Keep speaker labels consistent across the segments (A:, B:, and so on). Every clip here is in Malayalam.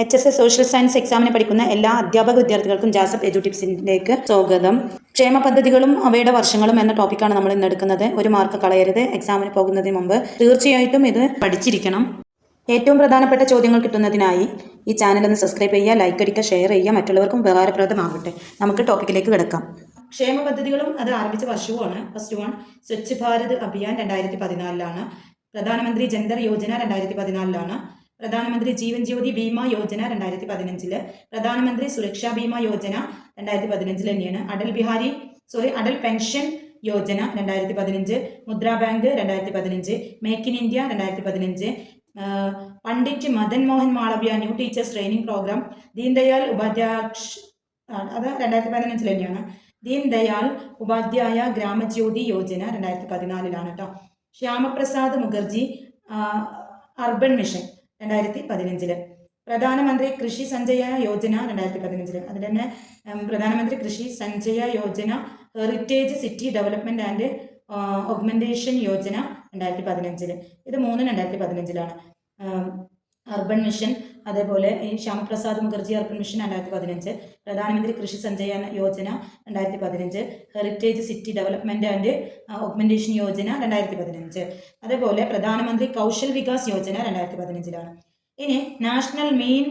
A: H S S social science എക്സാമിന് പഠിക്കുന്ന എല്ലാ അധ്യാപക വിദ്യാർത്ഥികൾക്കും ജാസപ് എജു ടിപ്സിലേക്ക് സ്വാഗതം. ക്ഷേമ പദ്ധതികളും അവയുടെ വർഷങ്ങളും എന്ന ടോപ്പിക്കാണ് നമ്മൾ ഇന്ന് എടുക്കുന്നത്. ഒരു മാർക്ക് കളയരുത്. എക്സാമിന് പോകുന്നതിന് മുമ്പ് തീർച്ചയായിട്ടും ഇത് പഠിച്ചിരിക്കണം. ഏറ്റവും പ്രധാനപ്പെട്ട ചോദ്യങ്ങൾ കിട്ടുന്നതിനായി ഈ ചാനൽ ഒന്ന് സബ്സ്ക്രൈബ് ചെയ്യുക ലൈക്ക് അടിക്കുക ഷെയർ ചെയ്യുക. മറ്റുള്ളവർക്കും ഉപകാരപ്രദമാകട്ടെ നമുക്ക് ടോപ്പിക്കിലേക്ക് കിടക്കാം. ക്ഷേമ പദ്ധതികളും അത് ആരംഭിച്ച വർഷവുമാണ്. ഫസ്റ്റ് വൺ സ്വച്ഛ് ഭാരത് അഭിയാൻ രണ്ടായിരത്തി പതിനാലിലാണ്. പ്രധാനമന്ത്രി ജൻധർ യോജന രണ്ടായിരത്തി പതിനാലിലാണ്. പ്രധാനമന്ത്രി ജീവൻ ജ്യോതി ബീമ യോജന രണ്ടായിരത്തി പതിനഞ്ചിൽ പ്രധാനമന്ത്രി സുരക്ഷാ ബീമ യോജന രണ്ടായിരത്തി പതിനഞ്ചിൽ തന്നെയാണ്. അടൽ ബിഹാരി സോറി അടൽ പെൻഷൻ യോജന രണ്ടായിരത്തി പതിനഞ്ച് മുദ്രാ ബാങ്ക് രണ്ടായിരത്തി പതിനഞ്ച് മേക്ക് ഇൻ ഇന്ത്യ രണ്ടായിരത്തി പതിനഞ്ച് Pandit Madan Mohan Malaviya new teachers training program. Deendayal Upadhyaya അത് രണ്ടായിരത്തി പതിനഞ്ചിൽ തന്നെയാണ്. ദീൻ ദയാൽ ഉപാധ്യായ ഗ്രാമജ്യോതി യോജന രണ്ടായിരത്തി പതിനാലിലാണ് കേട്ടോ ശ്യാമപ്രസാദ് മുഖർജി അർബൻ മിഷൻ. രണ്ടായിരത്തി പതിനഞ്ചിൽ പ്രധാനമന്ത്രി കൃഷി സഞ്ചയ യോജന രണ്ടായിരത്തി പതിനഞ്ചിൽ അതിൽ തന്നെ Pradhan Mantri Krishi Sinchayee Yojana heritage city development and augmentation Yojana രണ്ടായിരത്തി പതിനഞ്ചിൽ ഇത് മൂന്ന് രണ്ടായിരത്തി പതിനഞ്ചിലാണ് അർബൻ മിഷൻ അതേപോലെ ഈ ശ്യാമപ്രസാദ് മുഖർജി അർബൻ മിഷൻ രണ്ടായിരത്തി പതിനഞ്ച് പ്രധാനമന്ത്രി കൃഷി സഞ്ചയ യോജന രണ്ടായിരത്തി പതിനഞ്ച് heritage city development and augmentation Yojana രണ്ടായിരത്തി പതിനഞ്ച് അതേപോലെ പ്രധാനമന്ത്രി കൗശൽ വികാസ് യോജന രണ്ടായിരത്തി പതിനഞ്ചിലാണ് ഇനി national main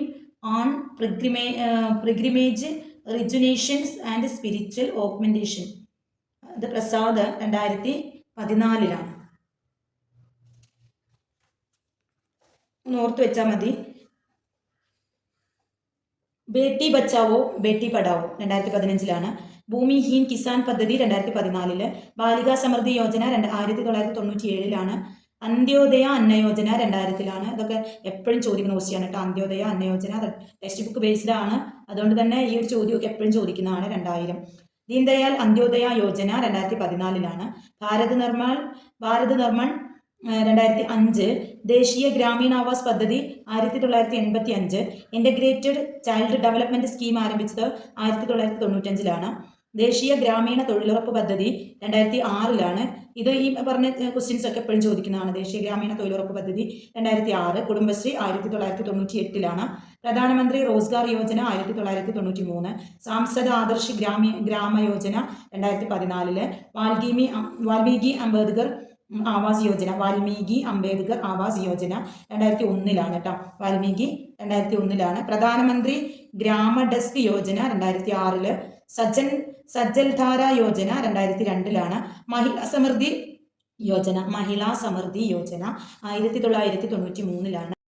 A: on pilgrim pilgrimage rejuvenations and spiritual augmentation. ഇത് പ്രസാദ് രണ്ടായിരത്തി പതിനാലിലാണ് ഒന്ന് ഓർത്ത് വെച്ചാൽ മതി. ബേട്ടി ബച്ചാവോ ബേട്ടി പഠാവോ രണ്ടായിരത്തി പതിനഞ്ചിലാണ് ഭൂമിഹീൻ കിസാൻ പദ്ധതി രണ്ടായിരത്തി പതിനാലിൽ ബാലികാ സമൃദ്ധി യോജന രണ്ട് ആയിരത്തി തൊള്ളായിരത്തി തൊണ്ണൂറ്റി ഏഴിലാണ് അന്ത്യോദയ അന്ന യോജന രണ്ടായിരത്തിലാണ്. അതൊക്കെ എപ്പോഴും ചോദിക്കുന്ന ക്വസ്റ്റ്യാണ് കേട്ടോ. Antyodaya Anna Yojana text book based ആണ്. അതുകൊണ്ട് തന്നെ ഈ ഒരു ചോദ്യമൊക്കെ എപ്പോഴും ചോദിക്കുന്നതാണ് രണ്ടായിരം. ദീൻദയാൽ അന്ത്യോദയ യോജന രണ്ടായിരത്തി പതിനാലിലാണ് ഭാരത് നിർമ്മാൺ ഭാരത് നിർമ്മാൺ രണ്ടായിരത്തി അഞ്ച് ദേശീയ ഗ്രാമീണ ആവാസ് പദ്ധതി ആയിരത്തി തൊള്ളായിരത്തി എൺപത്തി അഞ്ച് ഇന്റഗ്രേറ്റഡ് ചൈൽഡ് ഡെവലപ്മെന്റ് സ്കീം ആരംഭിച്ചത് ആയിരത്തി തൊള്ളായിരത്തി തൊണ്ണൂറ്റഞ്ചിലാണ് ദേശീയ ഗ്രാമീണ തൊഴിലുറപ്പ് പദ്ധതി രണ്ടായിരത്തി ആറിലാണ് ഇത് ഈ പറഞ്ഞ ക്വസ്റ്റ്യൻസ് ഒക്കെ എപ്പോഴും ചോദിക്കുന്നതാണ്. ദേശീയ ഗ്രാമീണ തൊഴിലുറപ്പ് പദ്ധതി രണ്ടായിരത്തി ആറ് കുടുംബശ്രീ ആയിരത്തി തൊള്ളായിരത്തി തൊണ്ണൂറ്റി എട്ടിലാണ് പ്രധാനമന്ത്രി റോസ്ഗാർ യോജന ആയിരത്തി തൊള്ളായിരത്തി തൊണ്ണൂറ്റി മൂന്ന് സാംസദ് ആദർശ് ഗ്രാമീ ഗ്രാമ യോജന രണ്ടായിരത്തി പതിനാലിൽ വാൽഗീമി വാൽമീകി അംബേദ്കർ ആവാസ് യോജന വാൽമീകി അംബേദ്കർ ആവാസ് യോജന രണ്ടായിരത്തി ഒന്നിലാണ് കേട്ടോ. വാൽമീകി രണ്ടായിരത്തി ഒന്നിലാണ്. പ്രധാനമന്ത്രി ഗ്രാമ ഡെസ്ക് യോജന രണ്ടായിരത്തി ആറിൽ. സജ്ജൻ സജ്ജൽധാര യോജന രണ്ടായിരത്തി രണ്ടിലാണ്. മഹിളാ സമൃദ്ധി യോജന മഹിളാ സമൃദ്ധി യോജന ആയിരത്തി തൊള്ളായിരത്തി തൊണ്ണൂറ്റി മൂന്നിലാണ്.